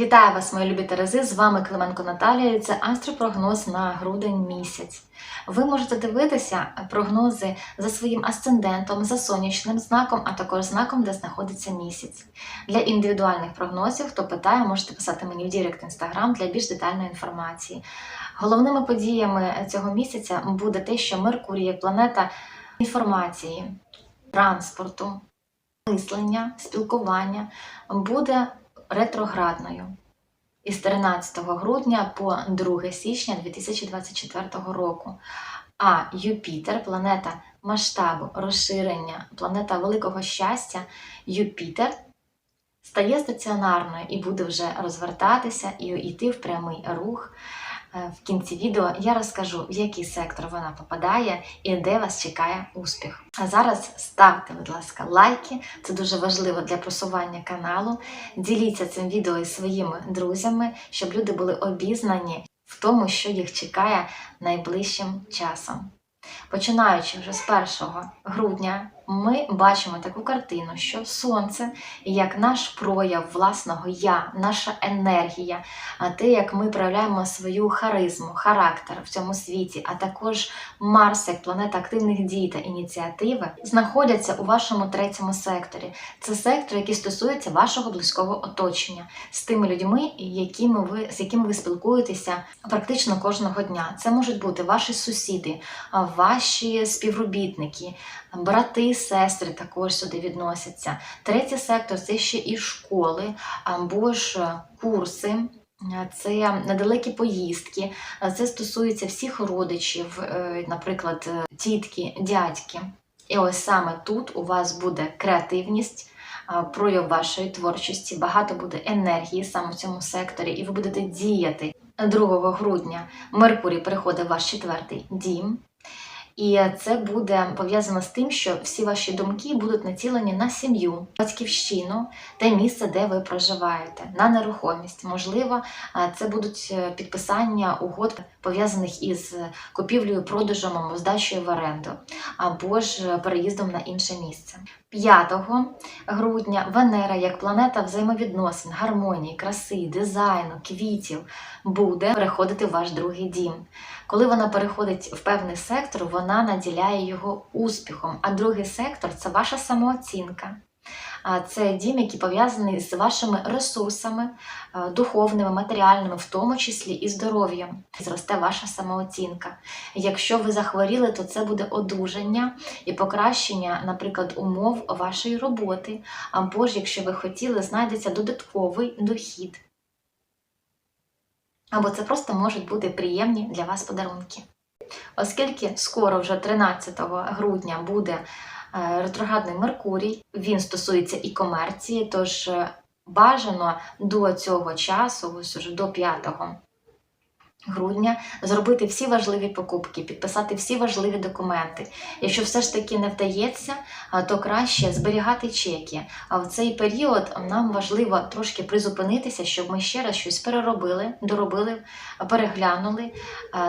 Вітаю вас, мої любі Терези! З вами Клименко Наталія. і Це астропрогноз на грудень місяць. Ви можете дивитися прогнози за своїм асцендентом, за сонячним знаком, а також знаком, де знаходиться місяць. Для індивідуальних прогнозів, хто питає, можете писати мені в Дірект Інстаграм для більш детальної інформації. Головними подіями цього місяця буде те, що Меркурій, планета інформації, транспорту, мислення, спілкування, буде ретроградною із 13 грудня по 2 січня 2024 року. А Юпітер, планета масштабу, розширення, планета великого щастя, Юпітер стає стаціонарною і буде вже розвертатися і йти в прямий рух. Е, В кінці відео я розкажу, в який сектор вона попадає і де вас чекає успіх. А зараз ставте, будь ласка, лайки, це дуже важливо для просування каналу. Діліться цим відео із своїми друзями, щоб люди були обізнані в тому, що їх чекає найближчим часом. Починаючи вже з 1 грудня, ми бачимо таку картину, що сонце як наш прояв власного я, наша енергія, а те, як ми проявляємо свою харизму, характер в цьому світі, а також Марс, як планета активних дій та ініціативи, знаходяться у вашому третьому секторі. Це сектор, який стосується вашого близького оточення з тими людьми, якими ви з якими ви спілкуєтеся практично кожного дня. Це можуть бути ваші сусіди, ваші співробітники, брати, сестри також сюди відносяться. Третій сектор це ще і школи або ж е, курси. е, Це недалекі поїздки, е, це стосується всіх родичів, наприклад, тітки, дядьки. І ось саме тут у вас буде креативність, прояв вашої творчості, багато буде енергії саме в цьому секторі, і ви будете діяти 2 грудня. Меркурій переходить в ваш четвертий дім. І це буде пов'язано з тим, що всі ваші думки будуть націлені на сім'ю, батьківщину, те місце, де ви проживаєте, на нерухомість. Можливо, це будуть е, підписання угод пов'язаних із купівлею, продажем або здачею в оренду, або ж е, переїздом на інше місце. 5 грудня Венера, як планета взаємовідносин, гармонії, краси, дизайну, квітів, буде переходити в ваш другий дім. Коли вона переходить в певний сектор, вона наділяє його успіхом. А другий сектор це ваша самооцінка. Це дім, який пов'язаний з вашими ресурсами, е, духовними, матеріальними, в тому числі і здоров'ям. Зросте ваша самооцінка. Якщо ви захворіли, то це буде одужання і покращення, наприклад, умов вашої роботи. Або ж, якщо ви хотіли, знайдеться додатковий дохід. Або це просто можуть бути приємні для вас подарунки. Оскільки скоро, вже 13 грудня, буде е, ретроградний Меркурій, він стосується і комерції, тож е, бажано до цього часу, ось уже до 5 грудня, зробити всі важливі покупки, підписати всі важливі документи. Якщо все ж таки не вдається, то краще зберігати чеки. А в цей період нам важливо трошки призупинитися, щоб ми ще раз щось переробили, доробили, переглянули,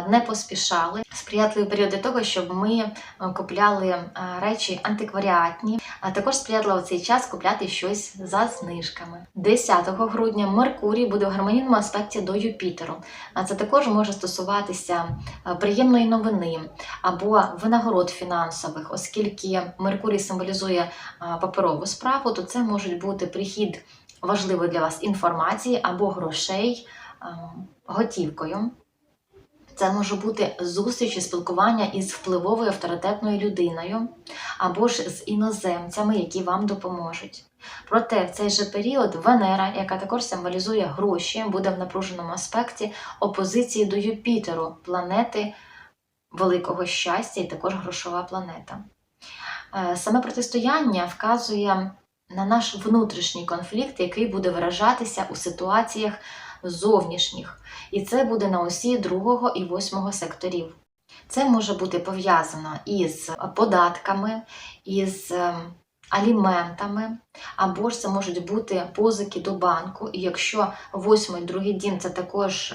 не поспішали. Сприятливий період для того, щоб ми купляли речі антикваріатні, а також сприятливо в цей час купляти щось за знижками. 10 грудня Меркурій буде в гармонійному аспекті до Юпітеру. А це також може стосуватися е, приємної новини або винагород фінансових, оскільки Меркурій символізує е, паперову справу, то це може бути прихід важливої для вас інформації або грошей е, готівкою. Це може бути зустріч і спілкування із впливовою авторитетною людиною або ж з іноземцями, які вам допоможуть. Проте в цей же період Венера, яка також символізує гроші, буде в напруженому аспекті опозиції до Юпітеру, планети великого щастя і також грошова планета. Е, Саме протистояння вказує на наш внутрішній конфлікт, який буде виражатися у ситуаціях зовнішніх, і це буде на осі другого і восьмого секторів. Це може бути пов'язано із податками, із ем, аліментами, або ж це можуть бути позики до банку. І якщо восьмий другий дім це також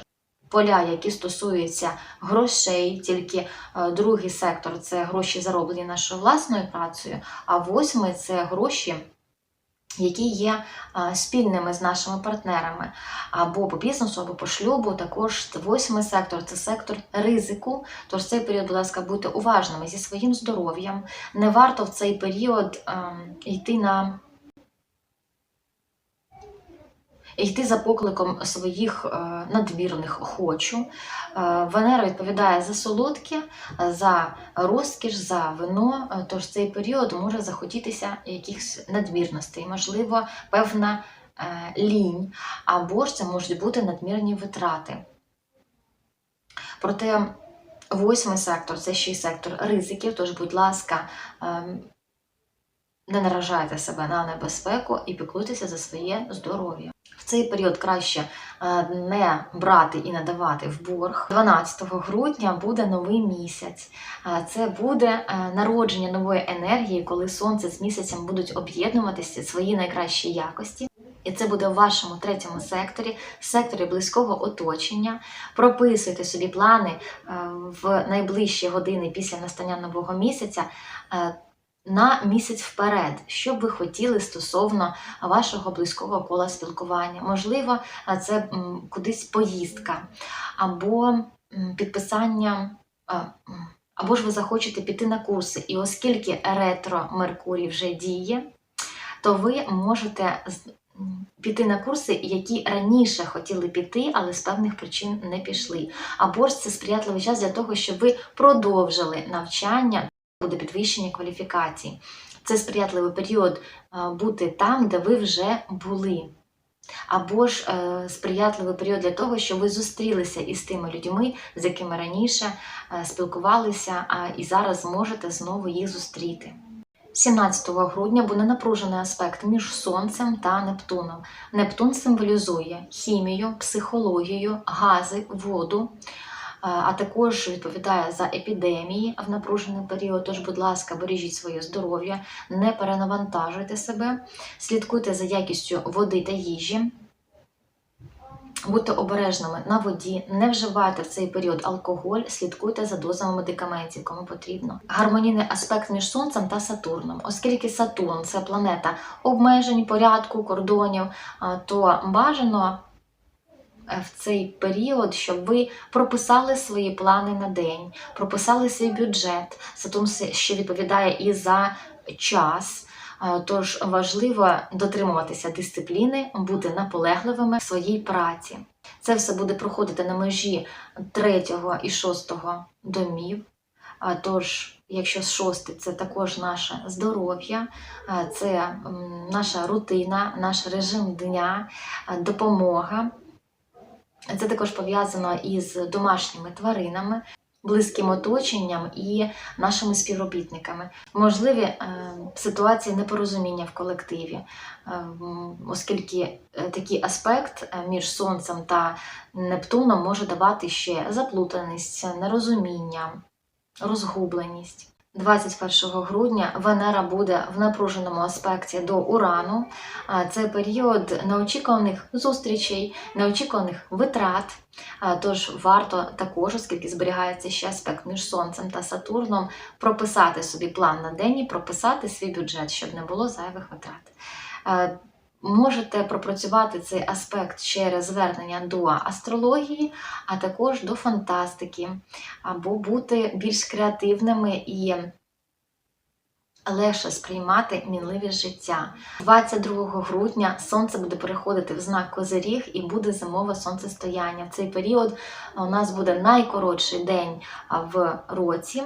поля, які стосуються грошей, тільки е, другий сектор це гроші зароблені нашою власною працею, а восьмий це гроші. Які є спільними з нашими партнерами або по бізнесу, або по шлюбу. Також восьмий сектор це сектор ризику. Тож цей період, будь ласка, будьте уважними зі своїм здоров'ям. Не варто в цей період ем, йти на йти за покликом своїх е, надмірних хочу. Е, Венера відповідає за солодке, за розкіш, за вино. Е, Тож цей період може захотітися якихось надмірностей, можливо, певна лінь, або ж це можуть бути надмірні витрати. Проте восьмий сектор це ще й сектор ризиків, тож, будь ласка, не наражайте себе на небезпеку і піклуйтеся за своє здоров'я. В цей період краще е, не брати і не давати в борг. 12 грудня буде новий місяць. Е, Це буде е, народження нової енергії, коли сонце з місяцем будуть об'єднуватися свої найкращі якості. І це буде в вашому третьому секторі, секторі близького оточення. Прописуйте собі плани в найближчі години після настання нового місяця на місяць вперед, що б ви хотіли стосовно вашого близького кола спілкування. Можливо, це кудись поїздка, або підписання. Або ж ви захочете піти на курси, і оскільки ретро Меркурій вже діє, то ви можете піти на курси, які раніше хотіли піти, але з певних причин не пішли. Або ж це сприятливий час для того, щоб ви продовжили навчання, буде підвищення кваліфікацій. Це сприятливий період е, бути там, де ви вже були. Або ж е, сприятливий період для того, щоб ви зустрілися із тими людьми, з якими раніше е, спілкувалися, і зараз можете знову їх зустріти. 17 грудня буде напружений аспект між Сонцем та Нептуном. Нептун символізує хімію, психологію, гази, воду, а також відповідає за епідемії в напружений період. Тож, будь ласка, бережіть своє здоров'я, не перенавантажуйте себе, слідкуйте за якістю води та їжі. Будьте обережними на воді, не вживайте в цей період алкоголь, слідкуйте за дозами медикаментів, кому потрібно. Гармонійний аспект між Сонцем та Сатурном, оскільки Сатурн це планета обмежень, порядку, кордонів, то бажано в цей період, щоб ви прописали свої плани на день, прописали свій бюджет. Сатурн се- ще відповідає і за час. Е, Тож важливо дотримуватися дисципліни, бути наполегливими в своїй праці. Це все буде проходити на межі третього і шостого домів. Тож, якщо шостий це також наше здоров'я, е, це наша рутина, наш режим дня, е, допомога. Це також пов'язано із домашніми тваринами, близьким оточенням і нашими співробітниками. Можливі е, ситуації непорозуміння в колективі, е, оскільки е, такий аспект між Сонцем та Нептуном може давати ще заплутаність, нерозуміння, розгубленість. 21 грудня Венера буде в напруженому аспекті до Урану. Це період неочікуваних зустрічей, неочікуваних витрат. Тож варто також, оскільки зберігається ще аспект між Сонцем та Сатурном, прописати собі план на день і прописати свій бюджет, щоб не було зайвих витрат. Можете пропрацювати цей аспект через звернення до астрології, а також до фантастики, або бути більш креативними і легше сприймати мінливість життя. 22 грудня сонце буде переходити в знак Козиріг і буде зимове сонцестояння. В цей період у нас буде найкоротший день в році.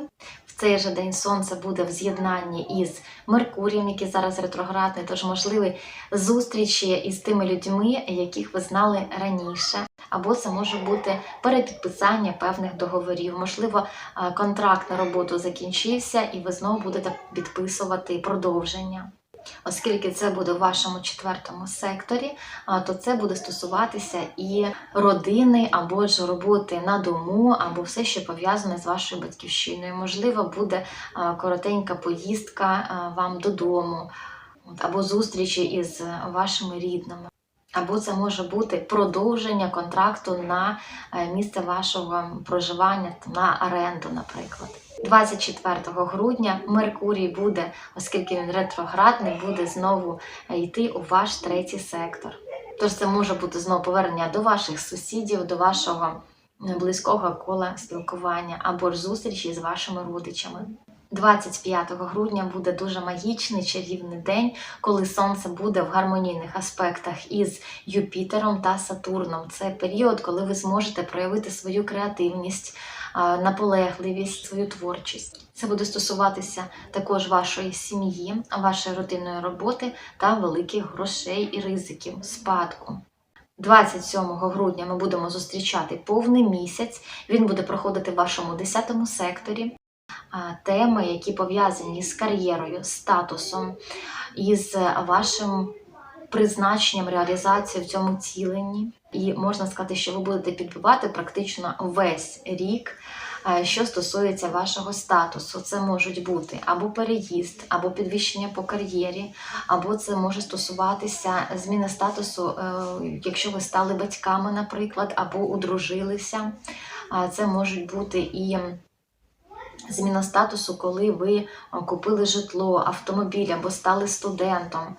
Цей же день сонце буде в з'єднанні із Меркурієм, який зараз ретроградний, тож можливі зустрічі із тими людьми, яких ви знали раніше. Або це може бути перепідписання певних договорів. Можливо, контракт на роботу закінчився, і ви знову будете підписувати продовження. Оскільки це буде в вашому четвертому секторі, то це буде стосуватися і родини, або ж роботи на дому, або все, що пов'язане з вашою батьківщиною. Можливо, буде коротенька поїздка вам додому, або зустрічі із вашими рідними. Або це може бути продовження контракту на е, місце вашого проживання, на оренду, наприклад. 24 грудня Меркурій буде, оскільки він ретроградний, буде знову е, йти у ваш третій сектор. Тож це може бути знову повернення до ваших сусідів, до вашого е, близького кола спілкування або ж зустрічі з вашими родичами. 25 грудня буде дуже магічний чарівний день, коли сонце буде в гармонійних аспектах із Юпітером та Сатурном. Це період, коли ви зможете проявити свою креативність, наполегливість, свою творчість. Це буде стосуватися також вашої сім'ї, вашої родинної роботи та великих грошей і ризиків, спадку. 27 грудня ми будемо зустрічати повний місяць. Він буде проходити в вашому 10 секторі. Теми, які пов'язані з кар'єрою, статусом, із вашим призначенням реалізації в цьому ціленні. І можна сказати, що ви будете підбивати практично весь рік, е, що стосується вашого статусу. Це можуть бути або переїзд, або підвищення по кар'єрі, або це може стосуватися зміни статусу, е, якщо ви стали батьками, наприклад, або одружилися. Це можуть бути і зміна статусу, коли ви е, купили житло, автомобіль або стали студентом.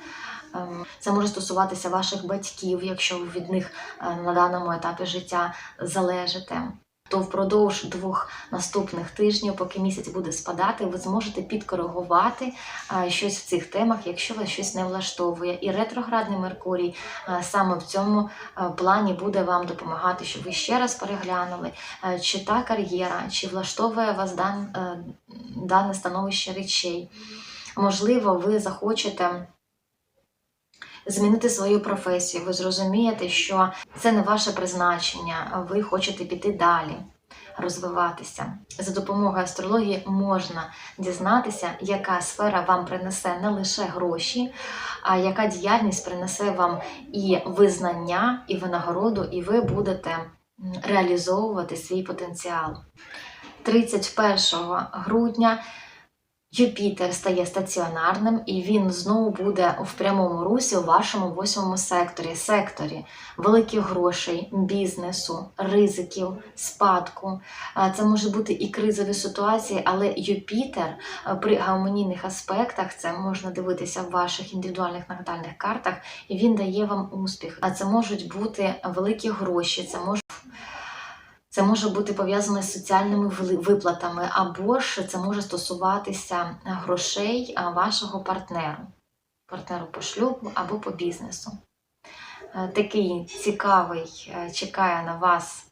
Ем, Це може стосуватися ваших батьків, якщо ви від них е, на даному етапі життя залежите. То впродовж двох наступних тижнів, поки місяць буде спадати, ви зможете підкоригувати щось в цих темах, якщо вас щось не влаштовує. І ретроградний Меркурій саме в цьому плані буде вам допомагати, щоб ви ще раз переглянули, чи та кар'єра, чи влаштовує вас е, дане становище речей. Можливо, ви захочете змінити свою професію. Ви зрозумієте, що це не ваше призначення, ви хочете піти далі, розвиватися. За допомогою астрології можна дізнатися, яка сфера вам принесе не лише гроші, а яка діяльність принесе вам і визнання, і винагороду, і ви будете реалізовувати свій потенціал. 31 грудня Юпітер стає стаціонарним і він знову буде в прямому русі у вашому восьмому секторі, секторі великих грошей, бізнесу, ризиків, спадку. Це може бути і кризові ситуації, але Юпітер при гармонійних аспектах це можна дивитися в ваших індивідуальних натальних картах, і він дає вам успіх. А це можуть бути великі гроші, це може це може бути пов'язане з соціальними виплатами, або ж це може стосуватися грошей вашого партнеру, партнеру по шлюбу або по бізнесу. Е, Такий цікавий е, чекає на вас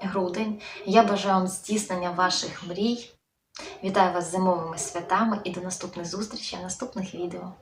грудень. Я бажаю вам здійснення ваших мрій. Вітаю вас зимовими святами і до наступних зустрічей наступних відео.